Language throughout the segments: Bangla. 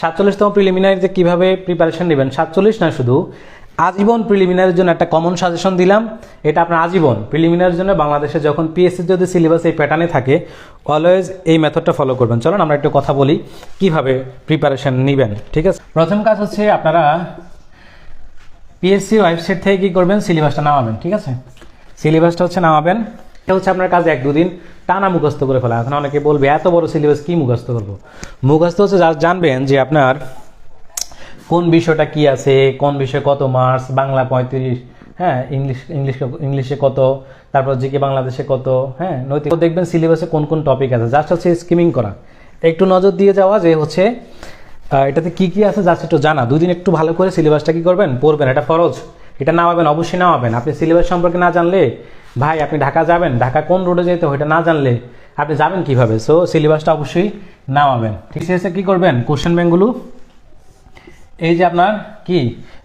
সাতচল্লিশতম প্রিলিমিনারিতে কীভাবে প্রিপারেশন নেবেন? সাতচল্লিশ না শুধু, আজীবন প্রিলিমিনারির জন্য একটা কমন সাজেশন দিলাম। এটা আপনার আজীবন। প্রিলিমিনারির জন্য বাংলাদেশে যখন পিএসসি যদি সিলেবাস এই প্যাটার্নে থাকে অলওয়েজ এই মেথডটা ফলো করবেন। চলুন আমরা একটু কথা বলি, কীভাবে প্রিপারেশন নেবেন, ঠিক আছে? প্রথম কাজ হচ্ছে আপনারা পিএসসি ওয়েবসাইট থেকে কী করবেন? সিলেবাসটা নামাবেন, ঠিক আছে? সিলেবাসটা হচ্ছে নামাবেন। এটা হচ্ছে আপনার কাজ এক, দুদিন টানা মুখস্থ করে ফেলা। এখন অনেকে বলবে, এত বড় সিলেবাস কি মুখস্থ করব? মুখস্থ হচ্ছে জানবেন যে আপনার কোন বিষয়টা কি আছে, কোন বিষয়ে কত মার্কস বাংলা পঁয়ত্রিশ হ্যাঁ ইংলিশ ইংলিশ, ইংলিশে কত, তারপর জিকে বাংলাদেশে কত হ্যাঁ নৈতিক দেখবেন সিলেবাসে কোন কোন টপিক আছে। জাস্ট হচ্ছে স্কিমিং করা। একটু নজর দিয়ে যাওয়া যে হচ্ছে এটাতে কি কি আছে জাস্ট একটু জানা। দুদিন একটু ভালো করে সিলেবাসটা কি করবেন? পড়বেন। এটা ফরজ। এটা নামাবেন, অবশ্যই নামাবেন। আপনি সিলেবাস সম্পর্কে না জানলে ভাই, আপনি ঢাকা যাবেন? ঢাকা কোন রোডে যেতে এটা না জানলে আপনি যাবেন কীভাবে? সো সিলেবাসটা অবশ্যই নামাবেন। ঠিক আছে, কি করবেন? কোশ্চেন ব্যাঙ্কগুলো এই যে আপনার, কি?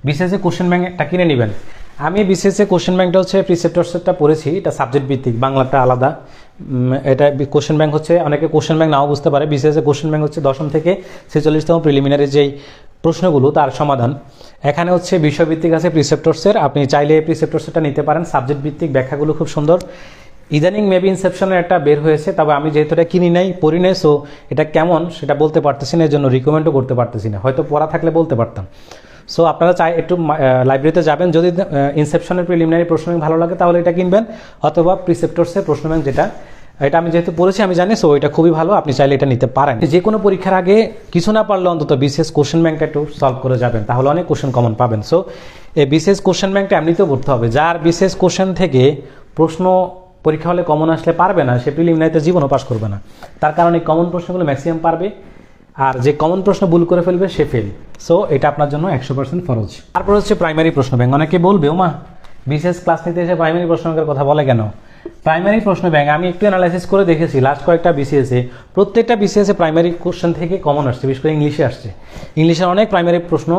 বিসিএসএ কোশ্চেন ব্যাংক একটা কিনে নেবেন। আমি বিসিএসএ কোশ্চেন ব্যাংকটা হচ্ছে প্রিসেপ্টরসেরটা পড়েছি, এটা সাবজেক্ট ভিত্তিক, বাংলাটা আলাদা। এটা কোশ্চেন ব্যাংক হচ্ছে, অনেকে কোশ্চেন ব্যাঙ্ক নাও বুঝতে পারে। বিসিএসএ কোশ্চেন ব্যাঙ্ক হচ্ছে দশম থেকে ছেচল্লিশতম প্রিলিমিনারি যেই প্রশ্নগুলো, তার সমাধান। এখানে হচ্ছে বিষয়ভিত্তিক আছে প্রিসেপ্টরসের আপনি চাইলে প্রিসেপ্টরসেরটা নিতে পারেন। সাবজেক্ট ভিত্তিক ব্যাখ্যাগুলো খুব সুন্দর। ইদানিং মেবি ইনসেপশনের একটা বের হয়েছে, তবে আমি যেহেতু এটা কিনি নাই, পড়ি নাই সো এটা কেমন সেটা বলতে পারতেছি না এর জন্য রিকমেন্ডও করতে পারতেছি না। হয়তো পড়া থাকলে বলতে পারতাম। সো আপনারা চাই একটু লাইব্রেরিতে যাবেন। যদি ইনসেপশনের প্রিলিমিনারি প্রশ্ন ভালো লাগে, তাহলে এটা কিনবেন, অথবা প্রিসেপ্টরসের প্রশ্ন ব্যাংক যেটা এটা আমি যেহেতু পড়েছি আমি জানি সো এটা খুবই ভালো, আপনি চাইলে এটা নিতে পারেন। যে কোনো পরীক্ষার আগে কিছু না পারলে অন্তত বিশেষ কোশ্চেন ব্যাংকটা একটু সলভ করে যাবেন, তাহলে অনেক কোশ্চেন কমন পাবেন। সো এই বিশেষ কোশ্চেন ব্যাংকটা এমনিতেও পড়তে হবে। যার বিশেষ কোশ্চেন থেকে প্রশ্ন পরীক্ষা হলে কমন আসলে পারবে না, সে প্রিলিমিনারিতে জীবনও পাস করবে না। তার কারণে কমন প্রশ্নগুলো ম্যাক্সিমাম পারবে, আর যে কমন প্রশ্ন ভুল করে ফেলবে, সে ফেল সো এটা আপনার জন্য একশো পার্সেন্ট ফরজ। তারপর হচ্ছে প্রাইমারি প্রশ্ন ব্যাংক অনেকে বলবে, ওমা, বিশেষ ক্লাস নিতে এসে প্রাইমারি প্রশ্ন কথা বলে কেন? প্রাইমারি প্রশ্ন ব্যাংক, আমি একটু অ্যানালাইসিস করে দেখেছি লাস্ট কয়েকটা বিসিএসে প্রত্যেকটা বিসিএসে প্রাইমারি কোশ্চেন থেকে কমন আসছে, বিশেষ করে ইংলিশে আসছে। ইংলিশের অনেক প্রাইমারি প্রশ্ন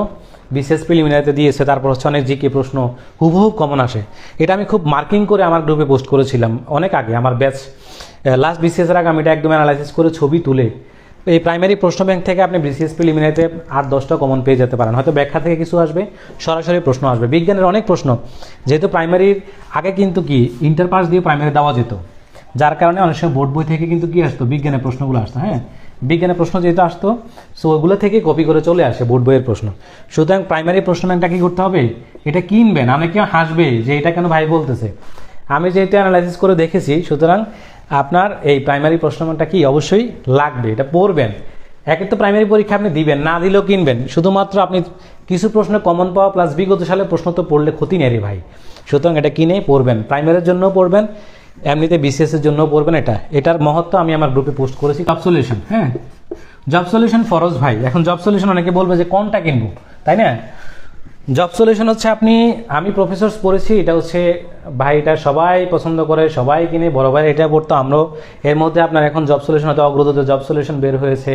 বিশেষ প্রিলিমিনারিতে দিয়েছে, তারপর হচ্ছে অনেক জিকে প্রশ্ন, হুবহু কমন আসে। এটা আমি খুব মার্কিং করে আমার গ্রুপে পোস্ট করেছিলাম অনেক আগে, আমার ব্যাচ লাস্ট বিসিএসের আগে আমি এটা একদম অ্যানালাইসিস করে ছবি তুলে এই প্রাইমারি প্রশ্ন ব্যাংক থেকে আপনি বিসিএস প্রিলিমিনারিতে আট, দশটা কমন পেয়ে যেতে পারেন। হয়তো ব্যাখ্যা থেকে কিছু আসবে, সরাসরি প্রশ্ন আসবে। বিজ্ঞানের অনেক প্রশ্ন। যেহেতু প্রাইমারির আগে কিন্তু কি ইন্টার পাস দিয়ে প্রাইমারি দেওয়া যেত। যার কারণে অনেক সময় বোর্ড বই থেকে কিন্তু কি আসতো, বিজ্ঞানের প্রশ্নগুলো আসতো হ্যাঁ? বিজ্ঞানের প্রশ্ন যেহেতু আসতো সো ওগুলো থেকে কপি করে চলে আসে বোর্ড বইয়ের প্রশ্ন। সুতরাং প্রাইমারি প্রশ্ন ব্যাংকটা কী করতে হবে? এটা কিনবেন অনেকে হাসবে যে এটা কেন ভাই বলতেছে। আমি যেহেতু অ্যানালাইসিস করে দেখেছি, সুতরাং আপনার এই প্রাইমারি প্রশ্ন ব্যাংকটা কি? অবশ্যই লাগবে, এটা পড়বেন। একে তো প্রাইমারি পরীক্ষা আপনি দিবেন, না দিলেও কিনবেন। শুধুমাত্র আপনি কিছু প্রশ্ন কমন পাওয়া প্লাস বিগত সালে প্রশ্ন তো পড়লে ক্ষতি নেই রে ভাই। সুতরাং এটা কিনেই পড়বেন। প্রাইমারির জন্য পড়বেন, এমনিতে বিসিএস এর জন্য পড়বেন এটা। এটার মহত্ব আমি আমার গ্রুপে পোস্ট করেছি। জব সলিউশন হ্যাঁ? জব সলিউশন ফরজ ভাই। এখন জব সলিউশন অনেকে বলবে যে কোনটা কিনবো? তাই না? জব সলিউশন হচ্ছে আপনি, আমি প্রফেসরস পড়েছি, এটা হচ্ছে ভাই, এটা সবাই পছন্দ করে, সবাই কিনে, বড় ভাই এটা পড়তো আমরাও। এর মধ্যে আপনার এখন জব সলিউশন হয়তো অগ্রদূত জব সলিউশন বের হয়েছে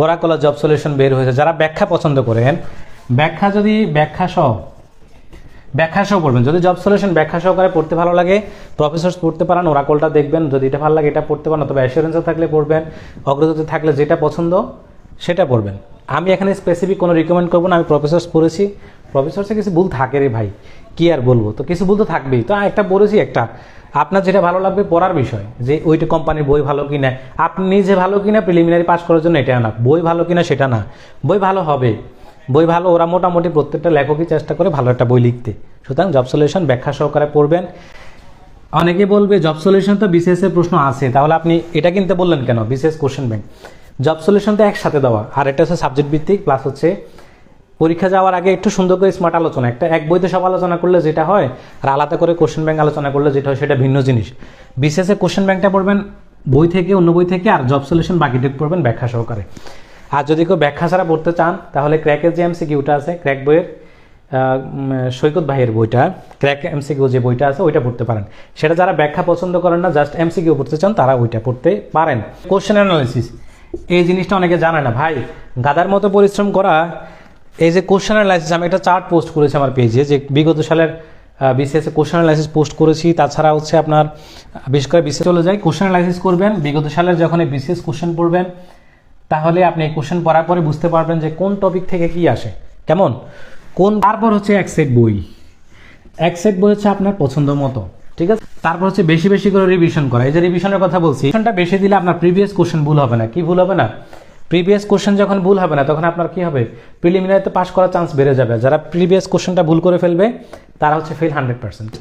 ওরাকলা জব সলিউশন বের হয়েছে, যারা ব্যাখ্যা পছন্দ করেন, ব্যাখ্যা যদি ব্যাখ্যা সহ ব্যাখ্যা সহ পড়বেন, যদি জব সলিউশন ব্যাখ্যা সহকারে পড়তে ভালো লাগে প্রফেসর্স পড়তে পারেন ওরাকলটা দেখবেন, যদি এটা ভালো লাগে এটা পড়তে পারেন, অথবা অ্যাসুরেন্সে থাকলে পড়বেন অগ্রগতি থাকলে যেটা পছন্দ, সেটা পড়বেন। আমি এখানে স্পেসিফিক কোনো রিকমেন্ড করব না, আমি প্রফেসর্স পড়েছি প্রফেসর্সে কিছু ভুল থাকে রে ভাই, কি আর বলব? তো কিছু ভুল তো থাকবেই। তো একটা পড়েছি একটা। আপনার যেটা ভালো লাগবে পড়ার বিষয়, যে ওইটা কোম্পানির বই ভালো কিনা। আপনি নিজে ভালো কিনা প্রিলিমিনারি পাস করার জন্য এটা না। বই ভালো কিনা সেটা না। বই ভালো হবে। বই ভালো, ওরা মোটামুটি প্রত্যেকটা লেখকই চেষ্টা করে ভালো একটা বই লিখতে। সুতরাং জব সলিউশন ব্যাখ্যা সহকারে পড়বেন। অনেকে বলবে জব সলিউশন তো বিশেষ প্রশ্ন আছে। তাহলে আপনি এটা কিনতে বললেন কেন? বিশেষ কোশ্চেন ব্যাংক জব সলিউশন তো একসাথে দেওয়া। আর এটা হচ্ছে সাবজেক্ট ভিত্তিক প্লাস হচ্ছে পরীক্ষা যাওয়ার আগে একটু সুন্দর করে স্মার্ট আলোচনা। একটা এক বইতে সব আলোচনা করলে যেটা হয়, আর আলাদা করে কোশ্চেন ব্যাংক আলোচনা করলে যেটা হয় সেটা ভিন্ন জিনিস। বিশেষে কোশ্চেন ব্যাংকটা পড়বেন বই থেকে, অন্য বই থেকে, আর জব সলিউশন বাকিটুকু পড়বেন ব্যাখ্যা সহকারে। আর যদি কেউ ব্যাখ্যা ছাড়া পড়তে চান, তাহলে ক্র্যাকের যে এমসিকিউটা আছে ক্র্যাক বইয়ের সৈকত ভাইয়ের বইটা ক্র্যাক এমসিকিউ যে বইটা আছে, ওইটা পড়তে পারেন। সেটা যারা ব্যাখ্যা পছন্দ করেন না জাস্ট এমসিকিউ পড়তে চান, তারা ওইটা পড়তে পারেন। কোশ্চেন অ্যানালাইসিস এই জিনিসটা অনেকে জানে না। ভাই, গাদার মতো পরিশ্রম করা এই যে কোশ্চেন অ্যানালাইসিস আমি একটা চার্ট পোস্ট করেছি আমার পেজে যে বিগত সালের বিসিএস কোশ্চেন অ্যানালাইসিস পোস্ট করেছি। তাছাড়া হচ্ছে আপনার, বিশেষ করে বিসিএস চলে যায় কোশ্চেন অ্যানালাইসিস করবেন। বিগত সালের যখন এই বিসিএস কোশ্চেন পড়বেন, তাহলে আপনি এই কোশ্চেন পড়ার পরে বুঝতে পারবেন যে কোন টপিক থেকে কি আসে। কেমন? কোন, তারপর হচ্ছে এক সেট বই। এক সেট বই হচ্ছে আপনার পছন্দ মতো, ঠিক আছে? তারপর হচ্ছে বেশি বেশি করে রিভিশন করা। এই যে রিভিশনের কথা বলছি রিভিশনটা বেশি দিলে আপনার প্রিভিয়াস কোশ্চেন ভুল হবে না। কি ভুল হবে না? প্রিভিয়াস কোশ্চেন যখন ভুল হবে না, তখন আপনার কি হবে? প্রিলিমিনারিতে পাস করার চান্স বেড়ে যাবে। যারা প্রিভিয়াস কোশ্চেনটা ভুল করে ফেলবে, তারা হচ্ছে ফেল হান্ড্রেড পার্সেন্ট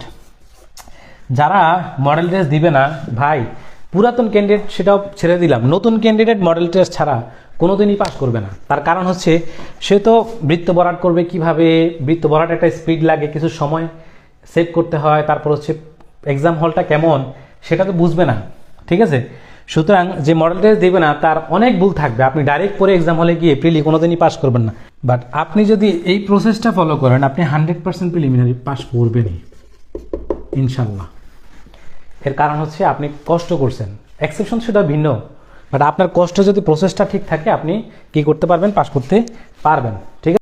যারা মডেল টেস্ট দিবে না, ভাই, পুরাতন ক্যান্ডিডেট সেটাও ছেড়ে দিলাম। নতুন ক্যান্ডিডেট মডেল টেস্ট ছাড়া কোনোদিনই পাস করবে না। তার কারণ হচ্ছে, সে তো বৃত্ত বরাট করবে কীভাবে, বৃত্ত বরাট একটা স্পিড লাগে, কিছু সময় সেভ করতে হয়, তারপর হচ্ছে এক্সাম হলটা কেমন, সেটা তো বুঝবে না। ঠিক আছে? সুতরাং যে মডেল টেস্ট দেবে না, তার অনেক ভুল থাকবে। আপনি ডাইরেক্ট পরে এক্সাম হলে গিয়ে প্রিলি কোনোদিনই পাস করবেন না। বাট আপনি যদি এই প্রসেসটা ফলো করেন, আপনি হান্ড্রেড পার্সেন্ট প্রিলিমিনারি পাস করবেনই। ইনশাল্লাহ এর কারণ হচ্ছে আপনি কষ্ট করছেন। এক্সেপশন সেটা ভিন্ন। বাট আপনার কষ্ট যদি প্রসেসটা ঠিক থাকে, আপনি কি করতে পারবেন? পাস করতে পারবেন।